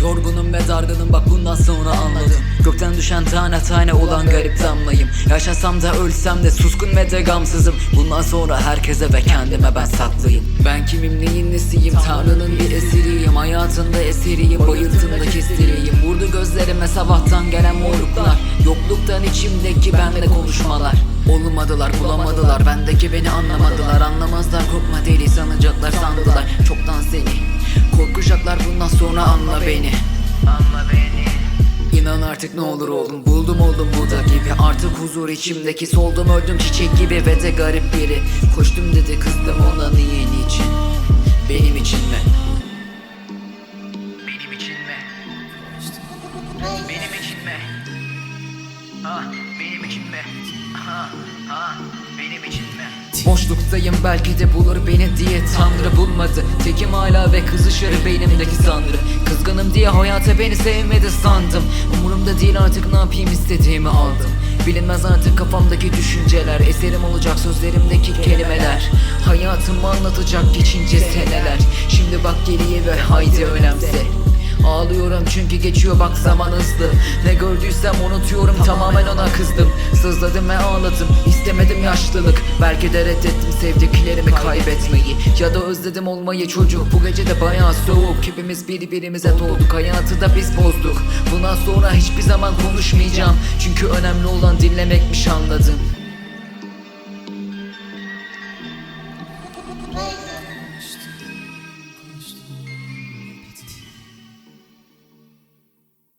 Yorgunum ve dargınım bak bundan sonra anladım. Gökten düşen tane tane olan garip damlayım. Yaşasam da ölsem de suskun ve de gamsızım. Bundan sonra herkese ve kendime ben saklıyım. Ben kimim neyin nesiyim? Tanrı'nın bir esiriyim. Hayatında eseriyim bayıltımda kestireyim Vurdu gözlerime sabahtan gelen morluklar Yokluktan içimdeki benle konuşmalar. Olmadılar bulamadılar bendeki beni anlamadılar Anlamazlar korkma deli sanacaklar sandılar Çoktan seni Korkacaklar bundan sonra anla beni Anla beni İnan artık ne olur oldum Buldum oldum bu da gibi Artık huzur içimdeki Soldum öldüm çiçek gibi Ve de garip biri Koştum dedi kızdım ona niye niçin Benim için mi? Benim için mi? Benim için mi? Ah benim için mi? Ah ah? Boşluktayım belki de bulur beni diye Tanrı bulmadı. Tekim hala ve kızışır beynimdeki sanrı Kızgınım diye hayata beni sevmedi sandım. Umurumda değil artık ne yapayım istediğimi aldım. Bilinmez artık kafamdaki düşünceler. Eserim olacak sözlerimdeki kelimeler. Hayatımı anlatacak geçince seneler. Şimdi bak geriye ve haydi önemse ağlıyorum çünkü geçiyor bak zaman hızlı. Ne gördüysem unutuyorum tamamen ona kızdım. Sızladım ve ağladım istemedim yaşlılık. Belki de reddettim sevdiklerimi kaybetmeyi. Ya da özledim olmayı çocuk. Bu gece de bayağı soğuk. Hepimiz birbirimize doğduk hayatı da biz bozduk. Bundan sonra hiçbir zaman konuşmayacağım. Çünkü önemli olan dinlemekmiş anladım. Thank